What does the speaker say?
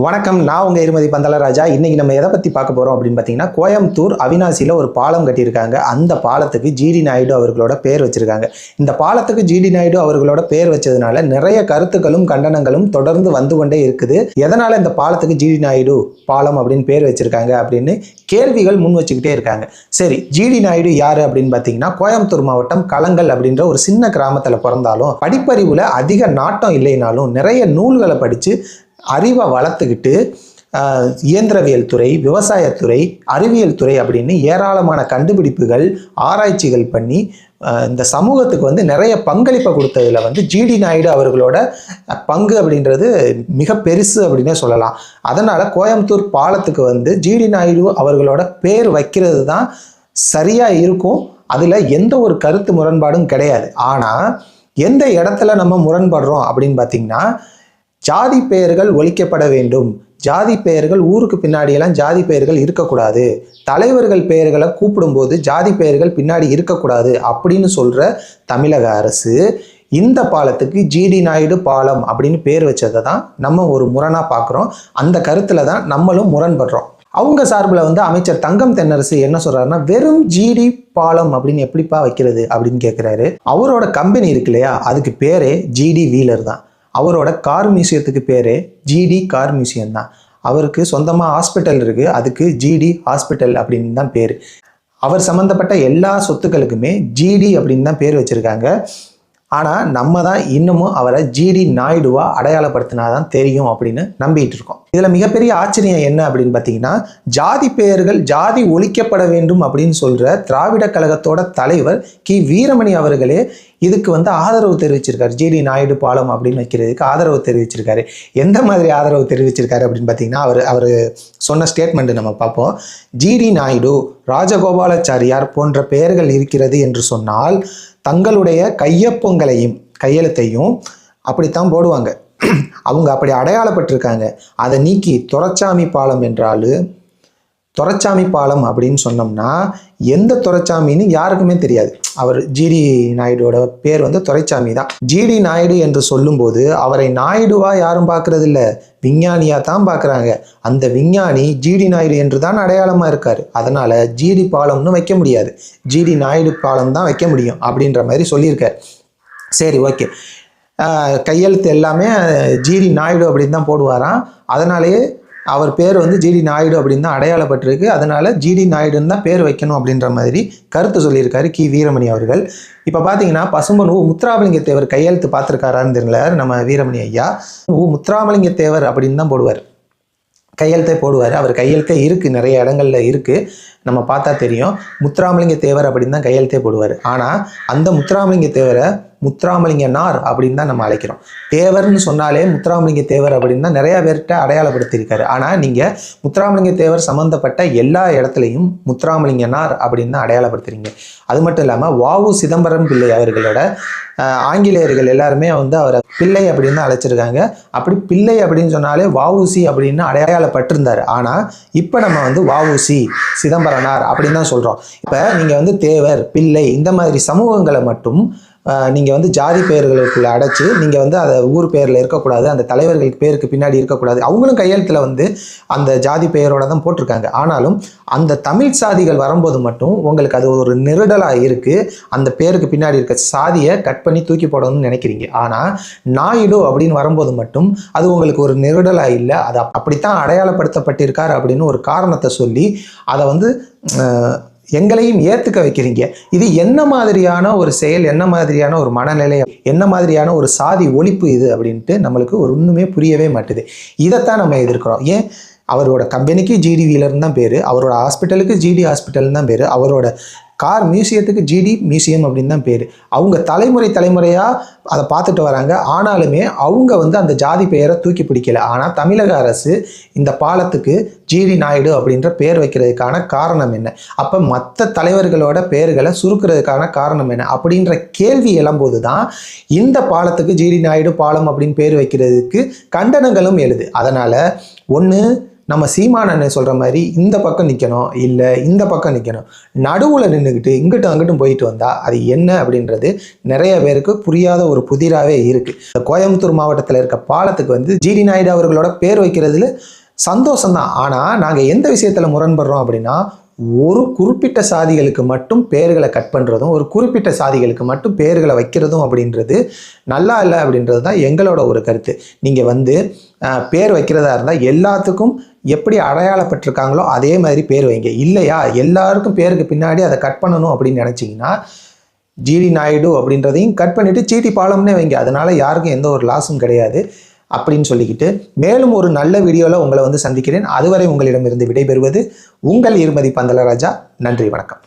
வணக்கம் நான் உங்கள் இருமதி பந்தலராஜா இன்றைக்கி நம்ம எதை பற்றி பார்க்க போகிறோம் அப்படின்னு பார்த்தீங்கன்னா கோயம்புத்தூர் அவினாசியில் ஒரு பாலம் கட்டியிருக்காங்க. அந்த பாலத்துக்கு ஜிடி நாயுடு அவர்களோட பேர் வச்சுருக்காங்க. இந்த பாலத்துக்கு ஜிடி நாயுடு அவர்களோட பேர் வச்சதுனால நிறைய கருத்துக்களும் கண்டனங்களும் தொடர்ந்து வந்து கொண்டே இருக்குது. எதனால் இந்த பாலத்துக்கு ஜிடி நாயுடு பாலம் அப்படின்னு பேர் வச்சுருக்காங்க அப்படின்னு கேள்விகள் முன் வச்சுக்கிட்டே இருக்காங்க. சரி ஜிடி நாயுடு யார் அப்படின்னு பார்த்தீங்கன்னா கோயம்புத்தூர் மாவட்டம் களங்கல் அப்படின்ற ஒரு சின்ன கிராமத்தில் பிறந்தாலும் படிப்பறிவில் அதிக நாட்டம் இல்லைனாலும் நிறைய நூல்களை படித்து அறிவை வளர்த்துக்கிட்டு இயந்திரவியல் துறை விவசாயத்துறை அறிவியல் துறை அப்படின்னு ஏராளமான கண்டுபிடிப்புகள் ஆராய்ச்சிகள் பண்ணி இந்த சமூகத்துக்கு வந்து நிறைய பங்களிப்பை கொடுத்ததில் வந்து ஜிடி நாயுடு அவர்களோட பங்கு அப்படின்றது மிக பெருசு அப்படின்னே சொல்லலாம். அதனால் கோயம்புத்தூர் பாலத்துக்கு வந்து ஜிடி நாயுடு அவர்களோட பேர் வைக்கிறது தான் சரியாக இருக்கும். அதில் எந்த ஒரு கருத்து முரண்பாடும் கிடையாது. ஆனால் எந்த இடத்துல நம்ம முரண்படுறோம் அப்படின்னு பார்த்தீங்கன்னா ஜாதி பெயர்கள் ஒழிக்கப்பட வேண்டும். ஜாதி பெயர்கள் ஊருக்கு பின்னாடியெல்லாம் ஜாதி பெயர்கள் இருக்கக்கூடாது. தலைவர்கள் பெயர்களை கூப்பிடும்போது ஜாதி பெயர்கள் பின்னாடி இருக்கக்கூடாது அப்படின்னு சொல்கிற தமிழக அரசு இந்த பாலத்துக்கு ஜிடி நாயுடு பாலம் அப்படின்னு பேர் வச்சதை தான் நம்ம ஒரு முரணாக பார்க்குறோம் அந்த கருத்தில் தான் நம்மளும் முரண்படுறோம். அவங்க சார்பில் வந்து அமைச்சர் தங்கம் தென்னரசு என்ன சொல்கிறாருன்னா வெறும் ஜிடி பாலம் அப்படின்னு எப்படிப்பா வைக்கிறது? அப்படின்னு கேட்குறாரு அவரோட கம்பெனி இருக்கு இல்லையா? அதுக்கு பேரே ஜிடி வீலர் தான். அவரோட கார் மியூசியத்துக்கு பேரே ஜிடி கார் மியூசியம் தான். அவருக்கு சொந்தமாக ஹாஸ்பிட்டல் இருக்குது அதுக்கு ஜிடி ஹாஸ்பிட்டல் அப்படின்னு தான் பேர். அவர் சம்மந்தப்பட்ட எல்லா சொத்துக்களுக்குமே ஜிடி அப்படின்னு தான் பேர் வச்சுருக்காங்க. ஆனால் நம்ம தான் இன்னமும் அவரை ஜிடி நாயுடுவா அடையாளப்படுத்தினா தான் தெரியும் அப்படின்னு நம்பிட்டு இருக்கோம். இதில் மிகப்பெரிய ஆச்சரியம் என்ன அப்படின்னு பார்த்தீங்கன்னா ஜாதி பெயர்கள் ஜாதி ஒழிக்கப்பட வேண்டும் அப்படின்னு சொல்கிற திராவிட கழகத்தோட தலைவர் கி. வீரமணி அவர்களே இதுக்கு வந்து ஆதரவு தெரிவிச்சிருக்காரு. ஜிடி நாயுடு பாலம் அப்படின்னு வைக்கிறதுக்கு ஆதரவு தெரிவிச்சிருக்காரு. எந்த மாதிரி ஆதரவு தெரிவிச்சிருக்காரு அப்படின்னு பார்த்தீங்கன்னா அவர் அவர் சொன்ன ஸ்டேட்மெண்ட் நம்ம பார்ப்போம். ஜிடி நாயுடு ராஜகோபாலாச்சாரியார் போன்ற பெயர்கள் இருக்கிறது என்று சொன்னால் தங்களுடைய கையொப்பங்களையும் கையெழுத்தையும் அப்படித்தான் போடுவாங்க. அவங்க அப்படி அடையாளப்பட்டிருக்காங்க. அதை நீக்கி துரைச்சாமி பாலம் என்றாலும் துறச்சாமி பாலம் அப்படின்னு சொன்னோம்னா எந்த துறைச்சாமின்னு யாருக்குமே தெரியாது. அவர் ஜிடி நாயுடுவோட பேர் வந்து துரைச்சாமி தான். ஜிடி நாயுடு என்று சொல்லும்போது அவரை நாயுடுவா யாரும் பார்க்கறது இல்லை விஞ்ஞானியாக தான் பார்க்குறாங்க. அந்த விஞ்ஞானி ஜிடி நாயுடு என்று தான் அடையாளமாக இருக்கார். அதனால் ஜிடி பாலம்னு வைக்க முடியாது. ஜிடி நாயுடு பாலம் தான் வைக்க முடியும் அப்படின்ற மாதிரி சொல்லியிருக்கார். சரி ஓகே. கையெழுத்து எல்லாமே ஜிடி நாயுடு அப்படின்னு தான் போடுவாராம். அதனாலேயே அவர் பேர் வந்து ஜிடி நாயுடு அப்படின்னு தான் அடையாளப்பட்டிருக்கு. அதனால் ஜிடி நாயுடுன்னு தான் பேர் வைக்கணும் அப்படின்ற மாதிரி கருத்து சொல்லியிருக்காரு கி. வீரமணி அவர்கள். இப்போ பார்த்தீங்கன்னா பசும்பன் ஊ முத்துராமலிங்க தேவர் கையெழுத்து பார்த்துருக்காரான்னு தெரியல நம்ம வீரமணி ஐயா. ஊ முத்துராமலிங்க தேவர் அப்படின்னு தான் போடுவார். கையெழுத்தே போடுவார். அவர் கையெழுத்தே இருக்குது நிறைய இடங்கள்ல இருக்குது நம்ம பார்த்தா தெரியும். முத்துராமலிங்க தேவர் அப்படின்னு தான் கையெழுத்தே போடுவார். ஆனால் அந்த முத்துராமலிங்க தேவரை முத்துராமலிங்க நார் அப்படின்னு தான் நம்ம அழைக்கிறோம். தேவர்னு சொன்னாலே முத்துராமலிங்க தேவர் அப்படின்னு தான் நிறைய பேர்கிட்ட அடையாளப்படுத்தியிருக்காரு. ஆனால் நீங்கள் முத்துராமலிங்க தேவர் சம்மந்தப்பட்ட எல்லா இடத்துலையும் முத்துராமலிங்க நார் அப்படின்னு தான் அடையாளப்படுத்துறீங்க. அது மட்டும் இல்லாமல் வாவு சிதம்பரம் பிள்ளை அவர்களோட ஆங்கிலேயர்கள் எல்லாருமே வந்து அவரை பிள்ளை அப்படின்னு தான் அழைச்சிருக்காங்க. அப்படி பிள்ளை அப்படின்னு சொன்னாலே வாவுசி அப்படின்னு அடையாளப்பட்டிருந்தார். ஆனால் இப்போ நம்ம வந்து வாவுசி சிதம்பரனார் அப்படின்னு தான் சொல்கிறோம் இப்போ நீங்கள் வந்து தேவர் பிள்ளை இந்த மாதிரி சமூகங்களை மட்டும் நீங்கள் வந்து ஜாதி பெயர்களுக்குள்ள அடைச்சு நீங்கள் வந்து அதை ஊர் பெயரில் இருக்கக்கூடாது அந்த தலைவர்களுக்கு பேருக்கு பின்னாடி இருக்கக்கூடாது. அவங்களும் கையெழுத்தில் வந்து அந்த ஜாதி பெயரோட தான் போட்டிருக்காங்க. ஆனாலும் அந்த தமிழ் சாதிகள் வரும்போது மட்டும் உங்களுக்கு அது ஒரு நெருடலாக இருக்குது அந்த பேருக்கு பின்னாடி இருக்க சாதியை கட் பண்ணி தூக்கி போடணும்னு நினைக்கிறீங்க. ஆனால் நாயுடு அப்படின்னு வரும்போது மட்டும் அது உங்களுக்கு ஒரு நெருடலாக இல்லை. அது அப்படித்தான் அடையாளப்படுத்தப்பட்டிருக்கார் அப்படின்னு ஒரு காரணத்தை சொல்லி அதை வந்து எங்களையும் ஏற்றுக்க வைக்கிறீங்க. இது என்ன மாதிரியான ஒரு செயல் என்ன மாதிரியான ஒரு மனநிலை என்ன மாதிரியான ஒரு சாதி ஒழிப்பு இது அப்படின்ட்டு நம்மளுக்கு ஒரு ஒன்றுமே புரியவே மாட்டுது. இதைத்தான் நம்ம எதிர்க்கிறோம். ஏன்? அவரோட கம்பெனிக்கு ஜிடி வீலர்னு தான் பேர். அவரோட ஹாஸ்பிட்டலுக்கு ஜிடி ஹாஸ்பிட்டல்னு தான் பேர். அவரோட கார் மியூசியத்துக்கு ஜிடி மியூசியம் அப்படின்னு தான் பேர். அவங்க தலைமுறை தலைமுறையாக அதை பார்த்துட்டு வராங்க. ஆனாலுமே அவங்க வந்து அந்த ஜாதி பெயரை தூக்கி பிடிக்கல. ஆனால் தமிழக அரசு இந்த பாலத்துக்கு ஜிடி நாயுடு அப்படின்ற பேர் வைக்கிறதுக்கான காரணம் என்ன? அப்போ மற்ற தலைவர்களோட பெயர்களை சுருக்கிறதுக்கான காரணம் என்ன? அப்படின்ற கேள்வி எழும்போது தான் இந்த பாலத்துக்கு ஜிடி நாயுடு பாலம் அப்படின்னு பேர் வைக்கிறதுக்கு கண்டனங்களும் எழுது. அதனால் ஒன்று நம்ம சீமானன்னு சொல்கிற மாதிரி இந்த பக்கம் நிற்கணும் இல்லை இந்த பக்கம் நிற்கணும் நடுவில் நின்றுக்கிட்டு இங்கிட்டும் அங்கிட்டும் போயிட்டு வந்தால் அது என்ன அப்படின்றது நிறைய பேருக்கு புரியாத ஒரு புதிராகவே இருக்குது கோயம்புத்தூர் மாவட்டத்தில் இருக்க பாலத்துக்கு வந்து ஜிடி நாயுடு அவர்களோட பேர் வைக்கிறதுல சந்தோஷம்தான். ஆனால் நாங்கள் எந்த விஷயத்தில் முரண்படுறோம் அப்படின்னா ஒரு குறிப்பிட்ட சாதிகளுக்கு மட்டும் பேர்களை கட் பண்ணுறதும் ஒரு குறிப்பிட்ட சாதிகளுக்கு மட்டும் பேர்களை வைக்கிறதும் அப்படின்றது நல்லா இல்லை அப்படின்றது தான் எங்களோட ஒரு கருத்து. நீங்கள் வந்து பேர் வைக்கிறதா இருந்தால் எல்லாத்துக்கும் எப்படி அடையாளப்பட்டிருக்காங்களோ அதே மாதிரி பேர் வைங்க. இல்லையா? எல்லாருக்கும் பேருக்கு பின்னாடி அதை கட் பண்ணணும் அப்படின்னு நினச்சிங்கன்னா ஜிடி நாயுடு அப்படின்றதையும் கட் பண்ணிவிட்டு சீட்டி பாலம்னே வைங்க. அதனால் யாருக்கும் எந்த ஒரு லாஸும் கிடையாது. அப்படின்னு சொல்லிக்கிட்டு மேலும் ஒரு நல்ல வீடியோவில் உங்களை வந்து சந்திக்கிறேன். அதுவரை உங்களிடமிருந்து விடைபெறுவது உங்கள் இருமதி பந்தலராஜா. நன்றி வணக்கம்.